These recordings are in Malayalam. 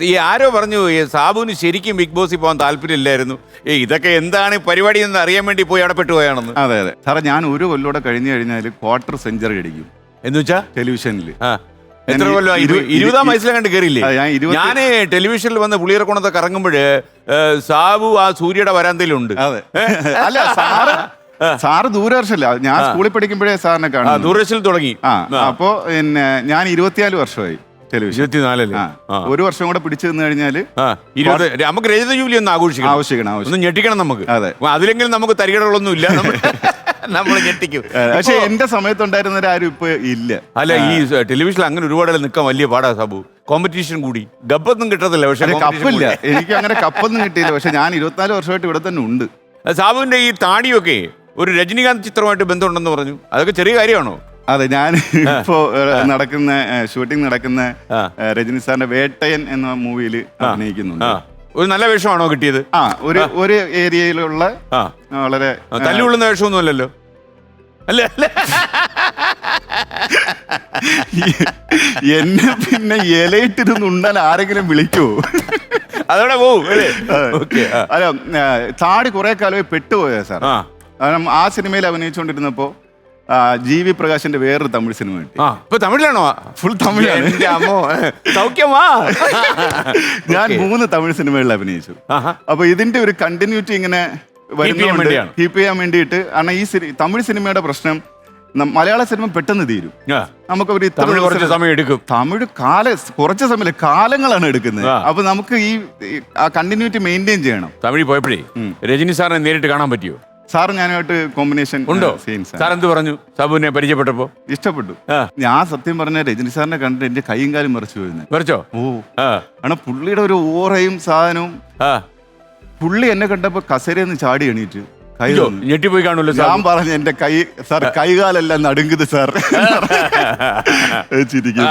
ഈ ആരോ പറഞ്ഞു ഈ സാബുവിന് ശരിക്കും ബിഗ് ബോസിൽ പോകാൻ താല്പര്യമില്ലായിരുന്നു. ഏ ഇതൊക്കെ എന്താണ് ഈ പരിപാടി എന്ന് അറിയാൻ വേണ്ടി പോയി അവിടെ പെട്ടുപോയാണെന്ന് അതെ അതെ. സാറേ ഞാൻ ഒരു കൊല്ലൂടെ കഴിഞ്ഞു കഴിഞ്ഞാൽ ക്വാർട്ടർ സെഞ്ചുറി അടിക്കും. എന്ന് വെച്ചാ? ടെലിവിഷനിൽ ആ. എത്ര ഞാൻ കൊല്ലം ഇരു- ഇരുപതാം ഇരു- വയസ്സിലെ കണ്ട് കയറിയില്ലേ? ആ, ഞാൻ ഇരുപത്തി- ഞാൻ ടെലിവിഷനിൽ വന്ന് പുളിയറക്കുണത്തൊക്കെ ഇറങ്ങുമ്പോഴ് സാബു ആ സൂര്യയുടെ വരാന്തയിലുണ്ട്. അതെ. അല്ല സാറ് സാറ് ദൂരദർശല്ല ഞാൻ സ്കൂളിൽ പഠിക്കുമ്പോഴേ സാറിനെ ആ കാണുന്നു ദൂരദർശനിൽ തുടങ്ങി. ആ അപ്പോ പിന്നെ ഞാൻ ഇരുപത്തിനാല് വർഷമായി. ടെലിവിഷൻ. ഇരുപത്തിനാലല്ലേ. ഒരു വർഷം കൂടെ പിടിച്ചു നിന്ന് ഇരുപത് നമുക്ക് രജത ജൂലി ഒന്ന് ആഘോഷിക്കണം. ആവശ്യമാണ് ആവശ്യം ഒന്ന് ഞെട്ടിക്കണം നമുക്ക്. അതെ. അതിലെങ്കിലും നമുക്ക് തരികടകളൊന്നും ഇല്ല. നമ്മൾ ഞെട്ടിക്കും. പക്ഷെ എന്റെ സമയത്തുണ്ടായിരുന്നവരാരും ഇപ്പൊ ഇല്ല. അല്ല ഈ ടെലിവിഷനിൽ അങ്ങനെ ഒരുപാട് നിൽക്കാൻ വലിയ പാടാ സാബു. കോമ്പറ്റീഷൻ കൂടി. ഗബ്ബൊന്നും കിട്ടത്തില്ല പക്ഷെ കപ്പില്ല എനിക്ക് അങ്ങനെ കപ്പൊന്നും കിട്ടിയില്ല. പക്ഷെ ഞാൻ ഇരുപത്തിനാല് വർഷമായിട്ട് ഇവിടെ തന്നെ ഉണ്ട്. സാബുവിന്റെ ഈ താടിയൊക്കെ ഒരു രജനീകാന്ത് ചിത്രമായിട്ട് ബന്ധമുണ്ടെന്ന് പറഞ്ഞു. അതൊക്കെ ചെറിയ കാര്യമാണോ? അതെ ഞാൻ ഇപ്പോ നടക്കുന്ന ഷൂട്ടിംഗ് നടക്കുന്ന. രജനി സാറിന്റെ വേട്ടയൻ എന്ന മൂവിയിൽ അഭിനയിക്കുന്നുണ്ട്. ഒരു നല്ല വേഷമാണോ കിട്ടിയത്? ആ ഒരു ഒരു ഏരിയയിലുള്ള വളരെ തല്ലുകൊള്ളുന്ന വേഷമൊന്നും അല്ലല്ലോ അല്ലേ? എന്നെ പിന്നെ ഇലയിട്ടിരുന്ന് ഉണ്ണാൻ ആരെങ്കിലും വിളിക്കുവോ അതോടെ പോവും അല്ലേ? താടി കുറെ കാലമായി പെട്ടുപോയാ സാർ കാരണം ആ സിനിമയിൽ അഭിനയിച്ചുകൊണ്ടിരുന്നപ്പോ ജി വി പ്രകാശിന്റെ വേറൊരു തമിഴ് സിനിമ കിട്ടി. ആ ഇപ്പൊ തമിഴിലാണോ? ഫുൾ തമിഴാണ്. എന്റെ അമ്മോ സൗഖ്യമാ ഞാൻ മൂന്ന് തമിഴ് സിനിമകളിൽ അഭിനയിച്ചു. ആഹാ. അപ്പൊ ഇതിന്റെ ഒരു കണ്ടിന്യൂറ്റി ഇങ്ങനെ ചെയ്യാൻ വേണ്ടിയാണ്. കീപ്പ് ചെയ്യാൻ വേണ്ടിയിട്ട്. കാരണം ഈ സിനി- തമിഴ് സിനിമയുടെ പ്രശ്നം നം- മലയാള സിനിമ പെട്ടെന്ന് തീരും. ആ, നമുക്ക് ഒരു ഇത്ര തമിഴ് കുറച്ച് ദിവസം- സമയം എടുക്കും. തമിഴ് കാല കുറച്ച് സമയം കാലങ്ങളാണ് എടുക്കുന്നത്. ആ. അപ്പൊ നമുക്ക് ഈ ഈ ആ കണ്ടിന്യൂറ്റി മെയിന്റെയിൻ ചെയ്യണം. തമിഴ് പോയപ്പോഴേ രജനി സാറിനെ നേരിട്ട് കാണാൻ പറ്റിയോ സാർ ഞാനുമായിട്ട് കോമ്പിനേഷൻ ഉണ്ടോ? സീൻസ് സാർ എന്ത് പറഞ്ഞു? സാബുവിനെ പരിചയപ്പെട്ടപ്പോ? ഇഷ്ടപ്പെട്ടു. ഞാൻ സത്യം പറഞ്ഞ രജനി സാറിനെ കണ്ടിട്ട് എന്റെ കൈയും കാലും മറിച്ചു പോയിരുന്നു. മറിച്ചോ? ഓ. ആണ് പുള്ളിയുടെ ഒരു ഓറയും സാധനവും പുള്ളി എന്നെ കണ്ടപ്പോ കസേരയെന്ന് ചാടി എണീറ്റ് കൈ. ഞെട്ടിപ്പോയി കാണുമല്ലോ ഞാൻ പറഞ്ഞു എന്റെ കൈ സാർ കൈകാലെല്ലാം നടുങ്ങുത് സാർ.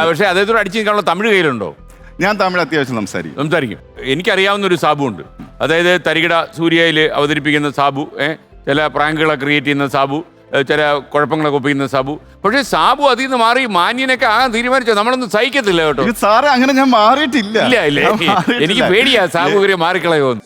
പക്ഷെ അദ്ദേഹത്തോട് അടിച്ചു കാണുമ്പോൾ തമിഴ് കയ്യിലുണ്ടോ? ഞാൻ തമിഴ് അത്യാവശ്യം സംസാരിക്കും. സംസാരിക്കും. എനിക്കറിയാവുന്ന ഒരു സാബു ഉണ്ട് അതായത് തരികിട സൂര്യയിൽ അവതരിപ്പിക്കുന്ന സാബു ഏ, ചില പ്രാങ്കുകളെ ക്രിയേറ്റ് ചെയ്യുന്ന സാബു ചില കുഴപ്പങ്ങളൊക്കെ ഒപ്പിക്കുന്ന സാബു. പക്ഷേ സാബു അതിൽ നിന്ന് മാറി മാന്യനൊക്കെ ആ തീരുമാനിച്ചോ? നമ്മളൊന്നും സഹിക്കത്തില്ല കേട്ടോ. ഇത് സാറേ അങ്ങനെ ഞാൻ മാറിയിട്ടില്ല. ഇല്ല ഇല്ല. എനിക്ക് പേടിയാ സാബു ഇവരെ മാറിക്കളയോന്ന്